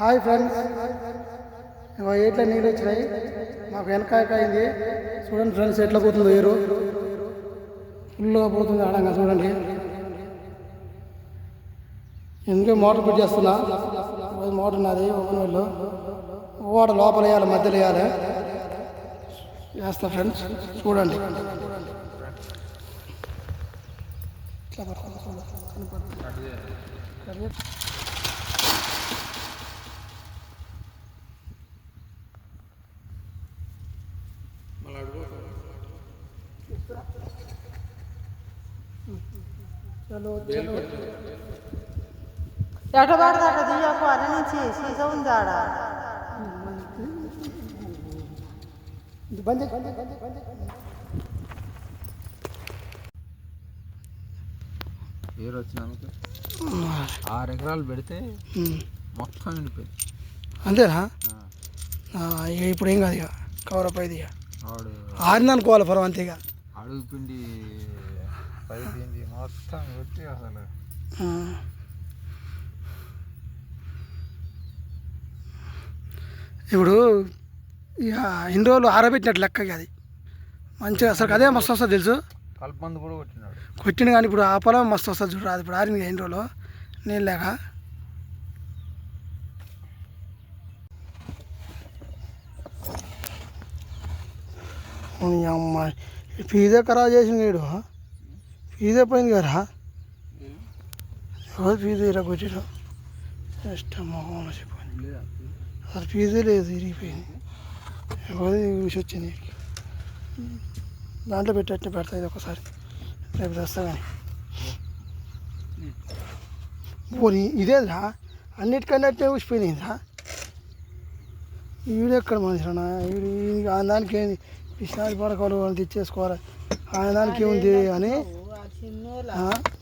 Hi friends. ఇగో ఎట్లా నీళ్ళు వచ్చినాయి? మాకు వెనకాయ అయింది చూడండి ఫ్రెండ్స్ ఎట్లా పోతుందో వేరు ఫుల్గా పోతుంది ఆడంగా చూడండి. ఎందుకే మోటార్ ఫిట్ చేస్తున్నా. ఓ మోటార్ ఉన్నది ఓపెన్ వెళ్ళు ఓడ లోపల వేయాలి మధ్యలో వేయాలి. వేస్తా ఫ్రెండ్స్ చూడండి. ఇట్లా పట్టుకోండి, చూడండి. కనిపడుతుంది. చలో చలో ఎట పడితే అట తీయకు అని నుంచి సీస బంద్ బంద్ బంద్ బంద్. పేరు వచ్చినందుకు ఆరు ఎకరాలు పెడితే. మొత్తం నిండిపోయింది అంతేనా ఇప్పుడు ఏం కాదు ఇక కవర్ అప్ అయింది ఇక అనుకోవాలి ఫరం అంతే ఇక అడుగు పిండి పైపింది. మొత్తం పెట్టి అసలు. ఇప్పుడు ఇక ఇన్ని రోజులు ఆరబెట్టినట్టు లెక్క అది. మంచిగా అసలు అదే మస్తు వస్తుంది తెలుసు? కల్పందు కూడా కొట్టినాడు. కొట్టిన కానీ ఇప్పుడు ఆ పొలం మస్తు వస్తుంది చూడు అది ఇప్పుడు ఆరింది ఎన్ని రోజులు. నీళ్ళు లేక. ఓ నీ అమ్మ ఈ ఫీజే ఖరాబ్ చేసింది వీడు ఫీజే పోయింది కదా? ఎవరు ఫీజు ఇలా కొట్టిరు ఇష్టం మొహం చెప్పండి అసలు ఫీజే లేదు ఇరిగిపోయింది. ఎవరు చూసి వచ్చింది? దాంట్లో పెట్టేట్టు పెడతా ఇది ఒకసారి. రేపు తెస్తా కానీ పోనీ ఇదేదా అన్నిటికన్నా అట్టే ఊసిపోయినాయిరా? ఈడు ఎక్కడ మనిషినా ఈ- ఆయన దానికి ఏంది పిసినారి పడకలు వాళ్ళు తెచ్చేసుకోవాలి? ఆయన దానికి ఏముంది అని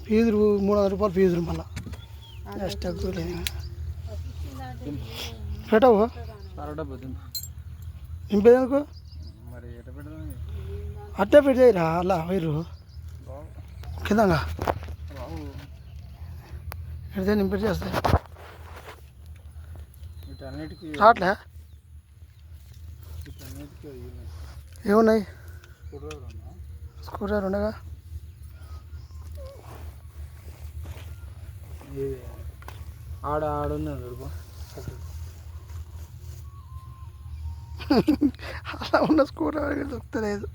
ఫీజులు మూడు వందల రూపాయలు ఫీజులు మళ్ళా. నెక్స్ట్ లేదు పెట్టవు? నింపేందుకు మరి ఎట పెడదాం అట్టే పెట్టేయరా అలా వైరు. కిందంగా. పెడితే నింపెట్టి చేస్తాయి. రావట్లే? ఏమున్నాయి? డ్రైవర్ ఉండగా? ఆడ ఆడున్నాడు చూడు. అలా ఉన్న స్కూల్ దొరుకుతలేదు.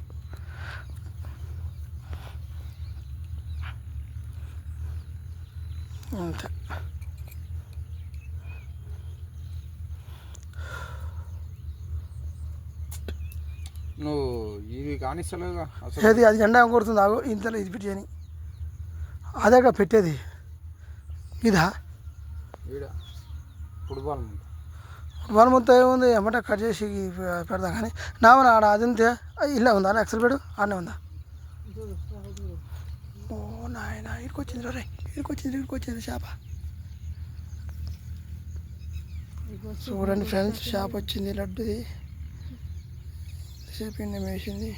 అంతే. నువ్వు ఇది కానిస్తలేవుగా? అసలు ఏది అది జెండా కొడుతుంది ఆగు ఇంతలో ఇది పెట్టి అని. అదేగా పెట్టేది. ఇదా? ఈడ ఫుట్బాల్ మన మొత్తం ఏముంది? ఎమ్మట కట్ చేసి పెడదాం కానీ. నామన ఆడ అది ఉంటే ఇలా ఉందా? ఎక్సల్ పెడు ఆడనే ఉందా? ఓ నాయన ఇక్కడికి వచ్చింది రే ఇక్కడికి వచ్చింది చేప చూడండి ఫ్రెండ్స్ చేప వచ్చింది లడ్డుది. చేపిండి వేసింది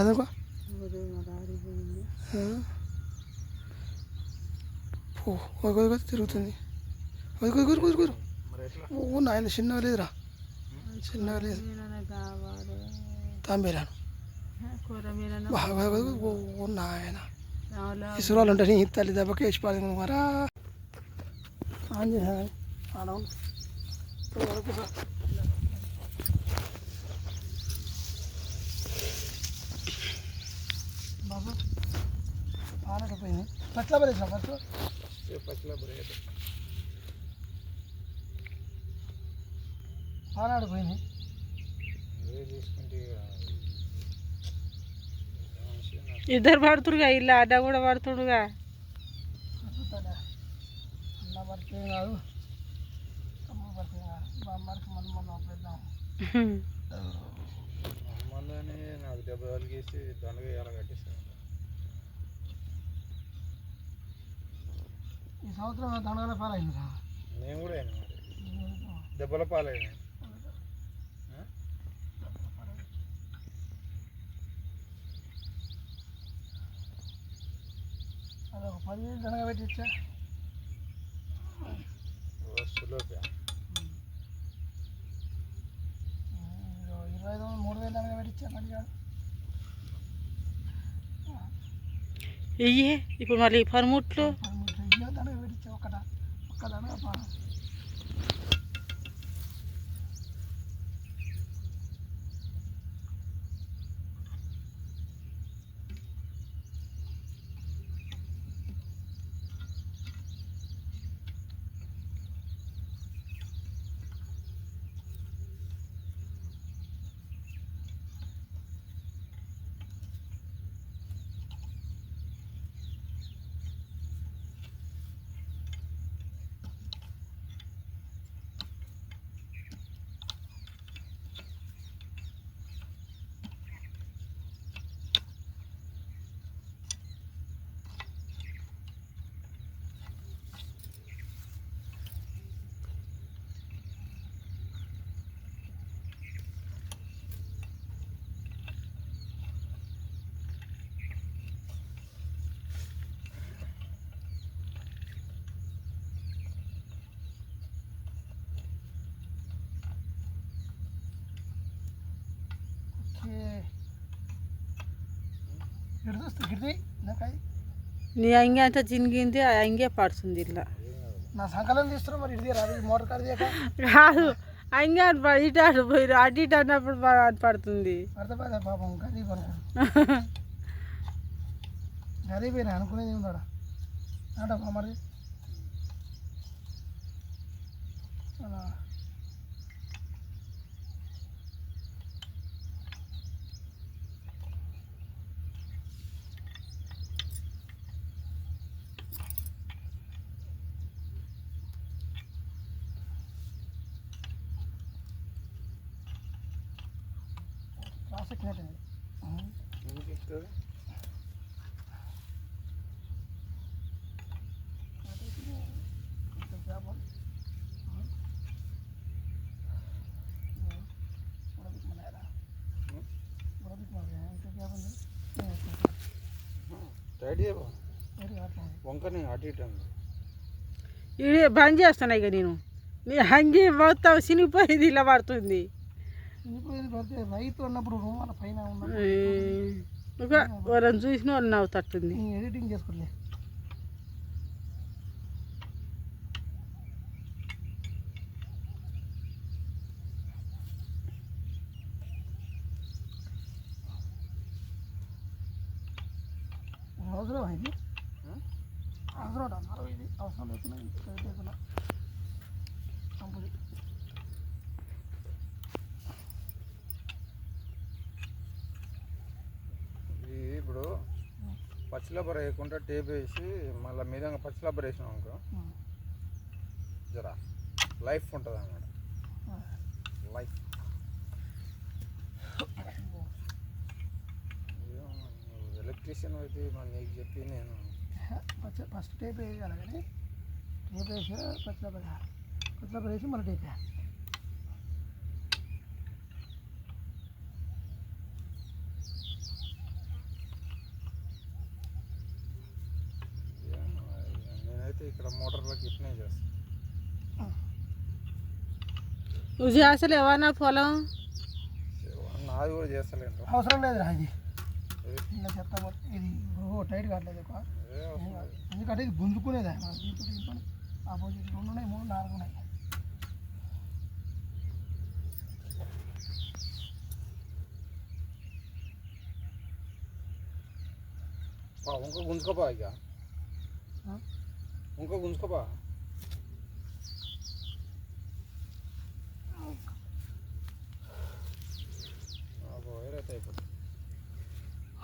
అందుకో ఓ ఒదిగో తిరుగుతుంది. ఒదిగో మరి ఎట్లా ఓ నాయన చిన్నగా లేదురా. చిన్నగా లేదు. తాంబేరాను ఓ నాయన. ఇసురాలు నీ తల్లి దెబ్బకి వేసి పాలింది మరా. ఆంజనేయ ఆడ ఉంది. ఇక్కడ వరకు రా. బాబు ఆనకపోయింది పట్ల పడేసా ఫస్ట్? నువ్వే చూసుకుంటే ఇక మనిషి నాకు ఇద్దరు పడుతురుగా ఇల్లు అడ్డ కూడా పడుతుడుగా. అన్న పడితే కాదు తమ్ముడు పడితే కాదు మనం మనం పెద్దాం నాకు దెబ్బ తగిలేసి దండగా ఎలా కట్టిస్తాను ఈ సంవత్సరం దండగానే పాలైందిరా నేను కూడా అయినా మరి దెబ్బల పాలైన అదొక పదివేలు దండగా పెట్టి ఇచ్చా. తిలోపియా ఇరవై ఐదు మూడు వేలు దానిగా పెట్టించా మంచిగా. ఇయ్యి ఇప్పుడు మళ్ళీ పనిముట్లు. 咱们那块。నీ అంగి అంతా చినిగింది ఆ అంగే పడుతుంది ఇలా. నా సంకలం తీస్తున్నా మరి ఇది రాదు మోటార్ కార్ కాదు అంగే అని ప- ఇటు అటు పోయి అటు ఇటు అన్నప్పుడు పడుతుంది. అర్థమైందా పాపం గరీబ్ అనుకో. గరీబ్ అనుకునేది అంటమ్మా మరి. అలా. ఇది బంద్ చేస్తున్నా ఇక నేను. నీ అంగి మొత్తం చినిగిపోయింది ఇలా పడుతుంది. పడితే రైతు అన్నప్పుడు రూమాల పైన చూసిన వాళ్ళు నవ్వుతట్టుంది. ఎడిటింగ్ చేసుకోలే. అవసరం ఇది అవసరం అన్నారు ఇది అవసరం లేకుండా లేకుండా కంపెనీ ఇప్పుడు పచ్చిలబ్బర వేయకుండా టేప్ వేసి మళ్ళీ మీద పచ్చిలబ్బర వేసినాం అనుకో జరా లైఫ్ ఉంటుంది అన్నమాట లైఫ్. ఎలక్ట్రీషియన్ అయితే మరి నీకు చెప్పి నేను. ఫస్ట్ ఫస్ట్ టేప్ వేయాలి కానీ టేప్ వేసి పచ్చిలో పచ్చిలో వేసి మళ్ళీ టేప్ వేయాలి ఏం, నేనైతే ఇక్కడ మోటార్లకు ఇట్నే చేస్తాను నువ్వు చేస్తలేవా నా పొలం? నాది కూడా చేస్తలేంట అవసరం లేదురా ఇది. ఇలా చెత్త మొత్తం ఇది ఓ టైట్ కావట్లేదు ఎక్కువ ఎందుకంటే ఇది గుంజుకునేది మనం దీంతో దీంతో ఆపోజిట్ రెండు ఉన్నాయి మూడు నాలుగు ఉన్నాయి ఇంకో గుంజుకోపా ఇక ఆ? ఇంకో గుంజుకోపా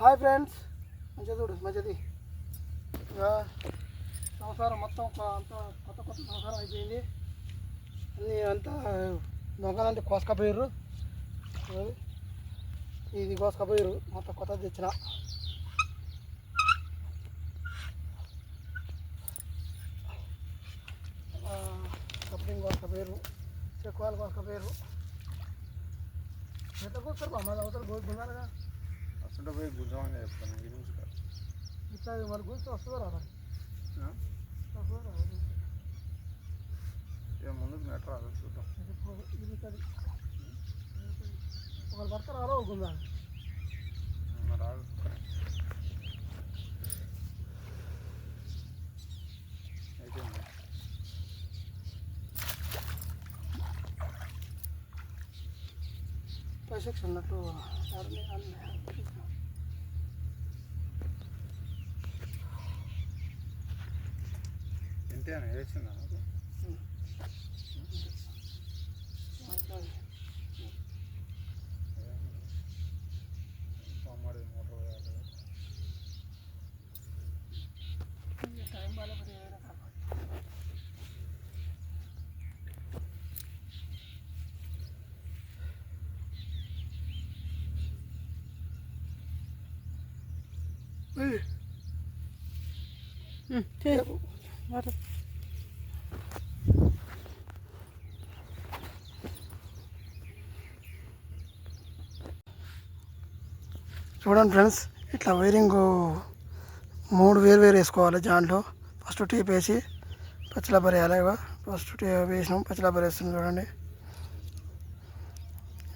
హాయ్ ఫ్రెండ్స్. మంచిగా చూడు మంచిది ఇక సంసారం మొత్తం ఒక అంతా కొత్త కొత్త సంసారం అయిపోయింది. అన్నీ అంతా దొంగలంటే కోసుకపోయారు ఇది కోసుకపోయారు మొత్తం కొత్తది తెచ్చిన. కప్లింగ్ కోసుకపోయారు చెక్కువాలు కోసుకపోయారు ఎంత కూర్చోరు మా అవతల గోధుమ అసలు పోయి గుంజమని చెప్తాను ఇది గుంజుకో ఇట్లా మరి గురించి వస్తుందా రాదా ఆ? వస్తుందా రాదా ఇక ముందుకు నెట్ రాదు చూద్దాం ఒకరు పడతారు అలా ఒక్కుందా మరి రాదు అయిపోయింది పైసెక్స్ అన్నట్టు అన్ని అన్ని ఇంతే అని వేసిందా అమ్మడి మోటార్ చూడండి ఫ్రెండ్స్ ఇట్లా వైరింగ్ మూడు వేరు వేరు వేసుకోవాలి జాంట్లో. ఫస్ట్ టేప్ వేసి పచ్చిలబ్బరి వేయాలి ఫస్ట్ టేప్ వేసినాం పచ్చిలబ్బరి వేస్తున్నాం చూడండి.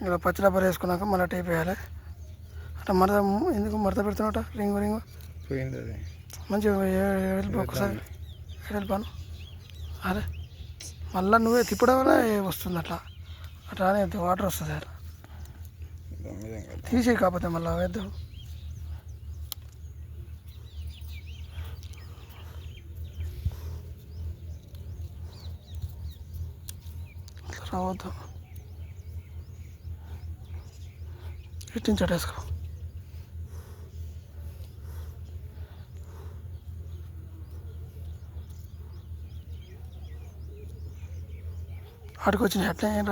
ఇలా పచ్చిలబ్బరి వేసుకున్నాక మళ్ళీ టేప్ వేయాలి. అట్లా మడత ఎందుకు మడత పెడుతున్నట రింగు రింగు. పోయింది అది. మంచిగా వెళ్ళిపో ఒకసారి. వెళ్ళిపోను అరే మళ్ళీ నువ్వే తిప్పడం వల్ల వస్తుంది అట్లా. అట్లా అని వాటర్ వస్తుంది అట్లా. తీసే కాకపోతే మళ్ళీ వేద్దాం. ఇట్లా రావద్దు. ఇట్టించటేసుకో ఆడికి వచ్చినాయి అట్లా ఏంటి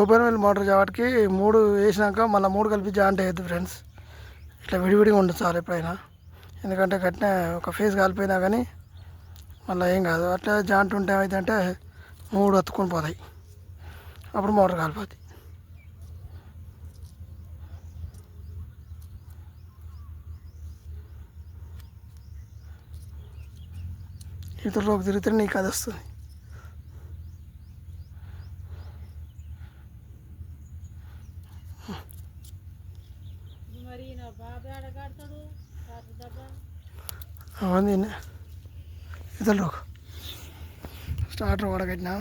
ఓపెన్ వెల్ మోటార్ కాబట్టి మూడు వేసినాక మళ్ళీ మూడు కలిపి జాయింట్ అయ్యద్దు ఫ్రెండ్స్. ఇట్లా విడివిడిగా ఉండదు సార్ ఎప్పుడైనా. ఎందుకంటే కట్టిన ఒక ఫేజ్ కాలిపోయినా కానీ మళ్ళీ ఏం కాదు. అట్లా జాయింట్ ఉంటే ఏమైందంటే మూడు అత్తుకొని పోతాయి. అప్పుడు మోటార్ కాలిపోద్ది. ఇతరులోకి తిరిగితే నీకు అది వస్తుంది. మరి నా స్టార్టర్ వడగట్టినా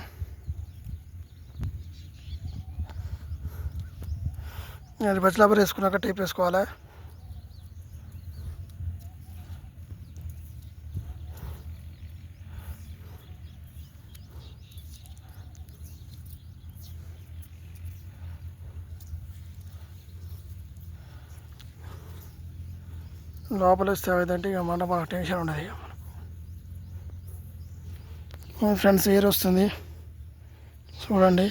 అది బచ్చలాబర్ వేసుకున్నాక టేప్ వేసుకోవాలి? లోపల వస్తే ఏదంటే ఇక మన టెన్షన్ ఉండదు ఇక ఫ్రెండ్స్ ఎయిర్ వస్తుంది. చూడండి.